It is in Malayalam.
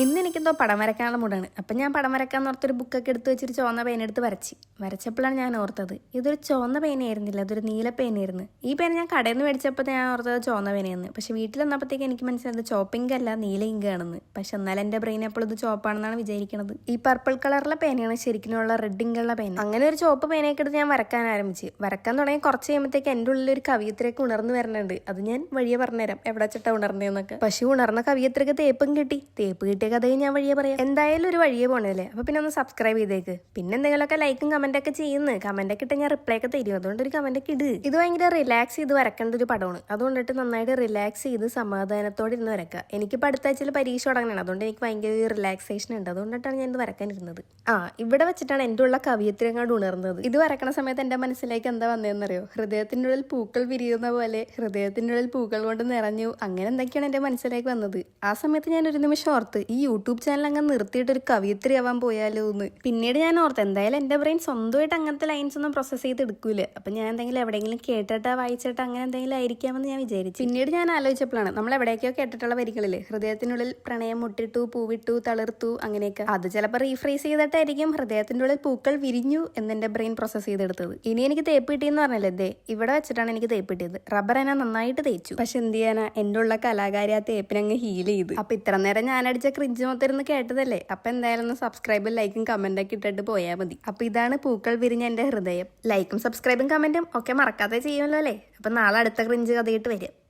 ഇന്ന് എനിക്കെന്തോ പടം വരയ്ക്കാനുള്ള മൂടാണ് അപ്പം ഞാൻ പടം വരയ്ക്കാൻ ഓർത്തൊരു ബുക്കൊക്കെ എടുത്ത് വെച്ചിട്ട് ചുവന്ന പേനെടുത്ത് വരച്ച്. വരച്ചപ്പോഴാണ് ഞാൻ ഓർത്തത്. ഇതൊരു ചുവന്ന പേനയായിരുന്നില്ല അതൊരു നീല പേനയായിരുന്നു. ഈ പേന ഞാൻ കടയിൽ നിന്ന് മേടിച്ചപ്പോൾ ഞാൻ ഓർത്തത് ചുവന്ന പേനയെന്ന് പക്ഷെ വീട്ടിൽ വന്നപ്പോഴത്തേക്ക് എനിക്ക് മനസ്സിലായത് ചോപ്പിങ്ക് അല്ല നീല ഇങ്ക് ആണെന്ന്. പക്ഷെ എന്നാലും എന്റെ ബ്രെയിൻ എപ്പോഴും ഇത് ചോപ്പാണെന്നാണ് വിചാരിക്കുന്നത് ഈ പർപ്പിൾ കളറിലെ പേനയാണ് ശരിക്കുമുള്ള റെഡ് ഇങ്കുള്ള പേന. അങ്ങനെ ഒരു ചോപ്പ് പേനയൊക്കെ എടുത്ത് ഞാൻ വരക്കാൻ ആരംഭിച്ച്. വരക്കാൻ തുടങ്ങി കുറച്ച് കഴിയുമ്പോഴത്തേക്ക് എന്റെ ഉള്ളിൽ ഒരു കവിയത്രയൊക്കെ ഉണർന്നു വരണുണ്ട് അത് ഞാൻ വഴിയെ പറഞ്ഞുതരാം. എവിടെ ചിട്ട ഉണർന്നതെന്നൊക്കെ. പക്ഷെ ഉണർന്ന കവിയത്രയ്ക്ക് തേപ്പും കിട്ടി. തേപ്പ് കിട്ടിയ കഥയും ഞാൻ വഴിയെ പറയാം. എന്തായാലും ഒരു വഴിയെ പോണല്ലേ അപ്പൊ പിന്നെ ഒന്ന് സബ്സ്ക്രൈബ് ചെയ്തേക്ക്. പിന്നെ എന്തെങ്കിലുമൊക്കെ ലൈക്കും കമന്റ് ഒക്കെ ചെയ്യുന്നു. കമന്റ് ഒക്കെ ഇട്ട് ഞാൻ റിപ്ലൈ ഒക്കെ തരും. അതുകൊണ്ട് ഒരു ഒക്കെ ഇട്. ഇത് ഭയങ്കര റിലാക്സ് ചെയ്ത് വരക്കേണ്ട ഒരു പടമാണ്. അതുകൊണ്ടിട്ട് നന്നായിട്ട് റിലാക്സ് ചെയ്ത് സമാധാനത്തോടെ ഇരുന്ന് വരക്കുക എനിക്കിപ്പോൾ അടുത്ത ആഴ്ചയിൽ പരീക്ഷ തുടങ്ങണം അതുകൊണ്ട് എനിക്ക് ഭയങ്കര റിലാക്സേഷൻ ഉണ്ട്. അതുകൊണ്ടിട്ടാണ് ഞാൻ ഇത് വരക്കാനിരുന്നത് ആ ഇവിടെ വെച്ചിട്ടാണ് എന്റെ ഉള്ള കവിയത്തിരങ്ങാണ്ട് ഉണർന്നത്. ഇത് വരക്കണ സമയത്ത് എന്റെ മനസ്സിലേക്ക് എന്താ വന്നതെന്നറിയോ ഹൃദയത്തിന്റെ ഉള്ളിൽ പൂക്കൾ വിരിയുന്ന പോലെ ഹൃദയത്തിന്റെ ഉള്ളിൽ പൂക്കൾ കൊണ്ട് നിറഞ്ഞു. അങ്ങനെ എന്തൊക്കെയാണ് എന്റെ മനസ്സിലേക്ക് വന്നത്? ആ സമയത്ത് ഞാൻ ഒരു നിമിഷം ഓർത്ത് യൂട്യൂബ് ചാനൽ അങ്ങ് നിർത്തിയിട്ട് ഒരു കവിയത്രി ആവാൻ പോയാലോ എന്ന് പിന്നീട് ഞാൻ ഓർത്ത് എന്തായാലും എന്റെ ബ്രെയിൻ സ്വന്തമായിട്ട് അങ്ങനത്തെ ലൈൻസ് ഒന്നും പ്രോസസ്സ് ചെയ്ത് എടുക്കൂല അപ്പം ഞാൻ എന്തെങ്കിലും എവിടെയെങ്കിലും കേട്ടിട്ടാ വായിച്ചിട്ട് അങ്ങനെ എന്തെങ്കിലും ആയിരിക്കാമെന്ന് ഞാൻ വിചാരിച്ചു. പിന്നീട് ഞാൻ ആലോചിച്ചപ്പോഴാണ് നമ്മൾ എവിടെയൊക്കെയോ കേട്ടിട്ടുള്ള വരികളില്ലേ? ഹൃദയത്തിനുള്ളിൽ പ്രണയം മുട്ടിട്ടു പൂവിട്ടു തളിർത്തു അങ്ങനെയൊക്കെ. അത് ചിലപ്പോൾ റീഫ്രേസ് ചെയ്തിട്ടായിരിക്കും ഹൃദയത്തിന്റെ ഉള്ളിൽ പൂക്കൾ വിരിഞ്ഞു എന്നെന്റെ ബ്രെയിൻ പ്രോസസ്സ് ചെയ്തെടുത്തത്. ഇനി എനിക്ക് തേപ്പ് കിട്ടിയെന്ന് പറഞ്ഞല്ലേ? ദേ ഇവിടെ വെച്ചിട്ടാണ് എനിക്ക് തേപ്പ് കിട്ടിയത്. റബ്ബർ എന്നെ നന്നായിട്ട് തേച്ചു. പക്ഷെ എന്ത് ചെയ്യാനാ? എന്റെ ഉള്ള കലാകാരി ആ തേപ്പിനങ്ങ് ഹീൽ ചെയ്ത്. അപ്പൊ ഇത്ര നേരം ഞാൻ ക്രിഞ്ച് മൊത്തം കേട്ടതല്ലേ? അപ്പൊ എന്തായാലും ഒന്ന് സബ്സ്ക്രൈബും ലൈക്കും കമന്റ് ഒക്കെ ഇട്ടിട്ട് പോയാൽ മതി. അപ്പോൾ ഇതാണ് പൂക്കൾ വിരിഞ്ഞ എന്റെ ഹൃദയം. ലൈക്കും സബ്സ്ക്രൈബും കമന്റും ഒക്കെ മറക്കാതെ ചെയ്യുമല്ലോ അല്ലേ? അപ്പൊ നാളെ അടുത്ത ക്രിഞ്ച് കഥയിട്ട് വരും.